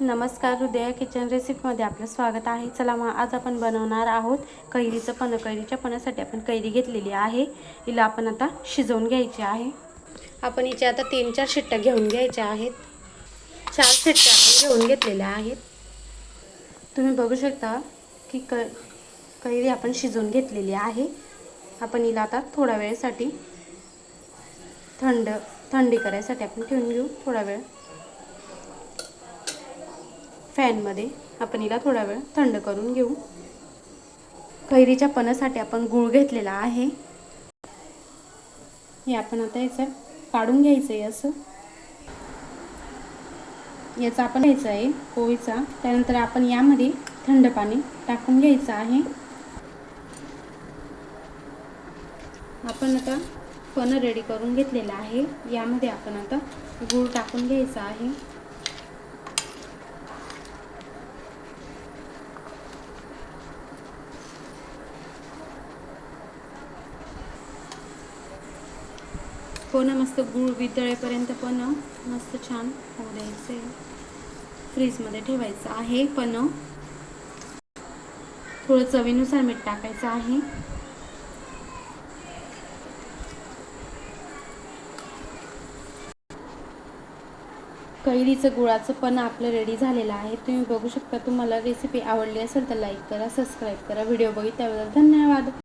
नमस्कार हृदया किचन रेसिपीमध्ये आपलं स्वागत आहे. चला मग आज आपण बनवणार आहोत कैरीचं पण कैरीच्या पणासाठी आपण कैरी घेतलेली आहे. हिला आपण आता शिजवून घ्यायची आहे. आपण हिच्या आता तीन चार शिट्ट्या घेऊन घ्यायच्या आहेत. चार शिट्ट्या आपण घेऊन घेतलेल्या आहेत. तुम्ही बघू शकता की क कैरी आपण शिजवून घेतलेली आहे. आपण हिला आता थोड्या वेळेसाठी थंड थंडी करायसाठी आपण ठेवून घेऊ थोडा वेळ. फॅनमध्ये आपण हिला थोडा वेळ थंड करून घेऊ. कैरीच्या पणासाठी आपण गूळ घेतलेला आहे. हे आपण आता याचं काढून घ्यायचं आहे असं. याचा आपण घ्यायचं आहे पोळीचा. त्यानंतर आपण यामध्ये थंड पाणी टाकून घ्यायचं आहे. आपण आता पणं रेडी करून घेतलेलं आहे. यामध्ये आपण आता गूळ टाकून घ्यायचा आहे. हो पण मस्त गूळ वितळेपर्यंत पण मस्त छान होऊ द्यायचं आहे फ्रीजमध्ये ठेवायचं आहे पण. थोडं चवीनुसार मीठ टाकायचं आहे. कैरीचं गुळाचं पण आपलं रेडी झालेलं आहे. तुम्ही बघू शकता तुम्हाला रेसिपी आवडली असेल तर लाईक करा सबस्क्राईब करा. व्हिडिओ बघितल्याबद्दल धन्यवाद.